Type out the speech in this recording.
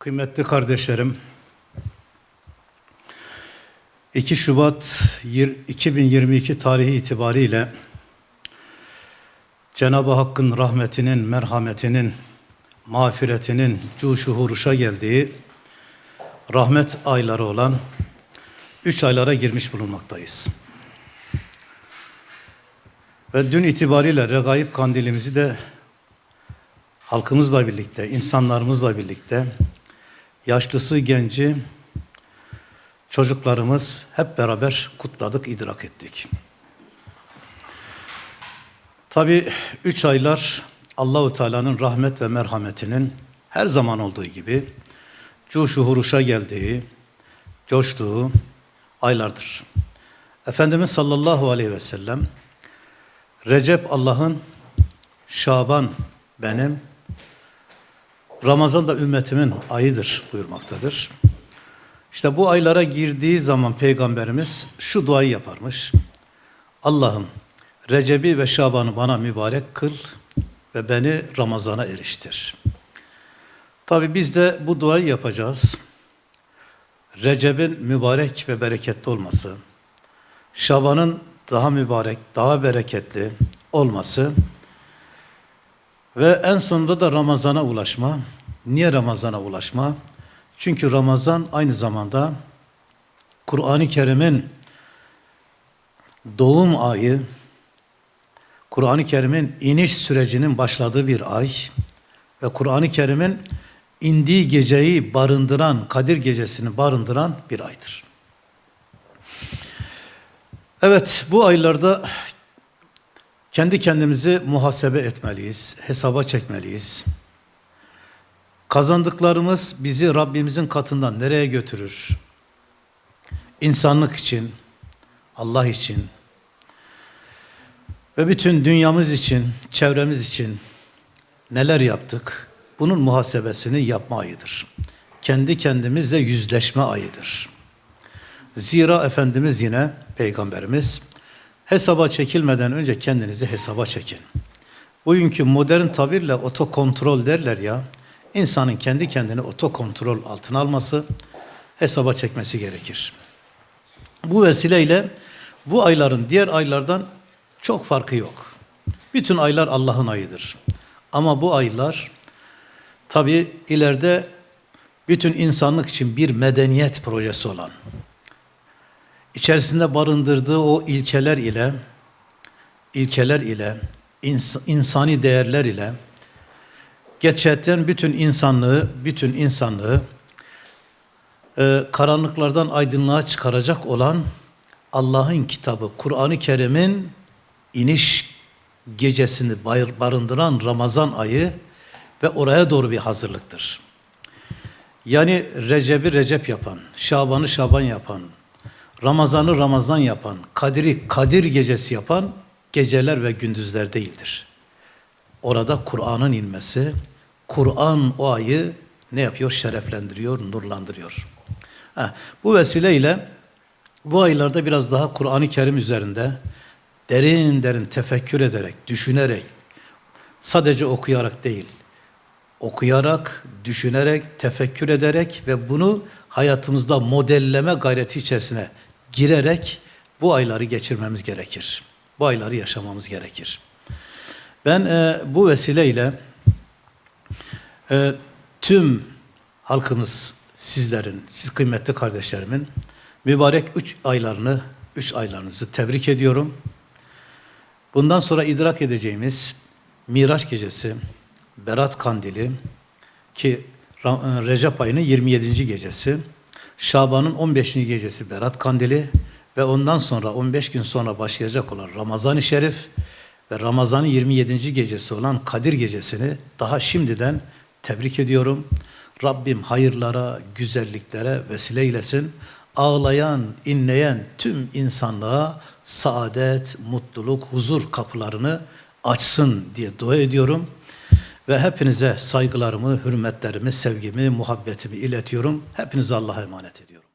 Kıymetli kardeşlerim, 2 Şubat yir- 2022 tarihi itibariyle Cenab-ı Hakk'ın rahmetinin, merhametinin, mağfiretinin cuşu huruşa geldiği rahmet ayları olan üç aylara girmiş bulunmaktayız. Ve dün itibariyle Regaib Kandilimizi de halkımızla birlikte, insanlarımızla birlikte, yaşlısı, genci, çocuklarımız hep beraber kutladık, idrak ettik. Tabi üç aylar Allahu Teala'nın rahmet ve merhametinin her zaman olduğu gibi cuşu huruşa geldiği, coştuğu aylardır. Efendimiz sallallahu aleyhi ve sellem Recep Allah'ın, Şaban benim, Ramazan da ümmetimin ayıdır buyurmaktadır. İşte bu aylara girdiği zaman Peygamberimiz şu duayı yaparmış. Allah'ım Recep'i ve Şaban'ı bana mübarek kıl ve beni Ramazan'a eriştir. Tabi biz de bu duayı yapacağız. Recep'in mübarek ve bereketli olması, Şaban'ın daha mübarek, daha bereketli olması ve en sonunda da Ramazan'a ulaşma. Niye Ramazan'a ulaşma? Çünkü Ramazan aynı zamanda Kur'an-ı Kerim'in doğum ayı, Kur'an-ı Kerim'in iniş sürecinin başladığı bir ay ve Kur'an-ı Kerim'in indiği geceyi barındıran, Kadir gecesini barındıran bir aydır. Evet, bu aylarda kendi kendimizi muhasebe etmeliyiz, hesaba çekmeliyiz. Kazandıklarımız bizi Rabbimizin katından nereye götürür? İnsanlık için, Allah için ve bütün dünyamız için, çevremiz için neler yaptık? Bunun muhasebesini yapma ayıdır. Kendi kendimizle yüzleşme ayıdır. Zira Efendimiz yine Peygamberimiz hesaba çekilmeden önce kendinizi hesaba çekin. Bugünkü modern tabirle otokontrol derler ya, insanın kendi kendini otokontrol altına alması, hesaba çekmesi gerekir. Bu vesileyle bu ayların diğer aylardan çok farkı yok. Bütün aylar Allah'ın ayıdır. Ama bu aylar tabi ileride bütün insanlık için bir medeniyet projesi olan, içerisinde barındırdığı o ilkeler ile, ilkeler ile, ins- insani değerler ile, gerçekten bütün insanlığı, bütün insanlığı e, karanlıklardan aydınlığa çıkaracak olan Allah'ın kitabı, Kur'an-ı Kerim'in iniş gecesini barındıran Ramazan ayı ve oraya doğru bir hazırlıktır. Yani Recep'i Recep yapan, Şaban'ı Şaban yapan, Ramazan'ı Ramazan yapan, Kadir'i Kadir gecesi yapan geceler ve gündüzler değildir. Orada Kur'an'ın inmesi, Kur'an o ayı ne yapıyor? Şereflendiriyor, nurlandırıyor. Ha, bu vesileyle bu aylarda biraz daha Kur'an-ı Kerim üzerinde derin derin tefekkür ederek, düşünerek, sadece okuyarak değil, okuyarak, düşünerek, tefekkür ederek ve bunu hayatımızda modelleme gayreti içerisine girerek bu ayları geçirmemiz gerekir. Bu ayları yaşamamız gerekir. Ben e, bu vesileyle e, tüm halkımız, sizlerin, siz kıymetli kardeşlerimin mübarek üç aylarını, üç aylarınızı tebrik ediyorum. Bundan sonra idrak edeceğimiz Miraç gecesi, Berat Kandili ki Recep ayının 27. gecesi, Şaban'ın 15. gecesi Berat Kandili ve ondan sonra 15 gün sonra başlayacak olan Ramazan-ı Şerif ve Ramazan'ın 27. gecesi olan Kadir gecesini daha şimdiden tebrik ediyorum. Rabbim hayırlara, güzelliklere vesile eylesin. Ağlayan, inleyen tüm insanlığa saadet, mutluluk, huzur kapılarını açsın diye dua ediyorum. Ve hepinize saygılarımı, hürmetlerimi, sevgimi, muhabbetimi iletiyorum. Hepinize Allah'a emanet ediyorum.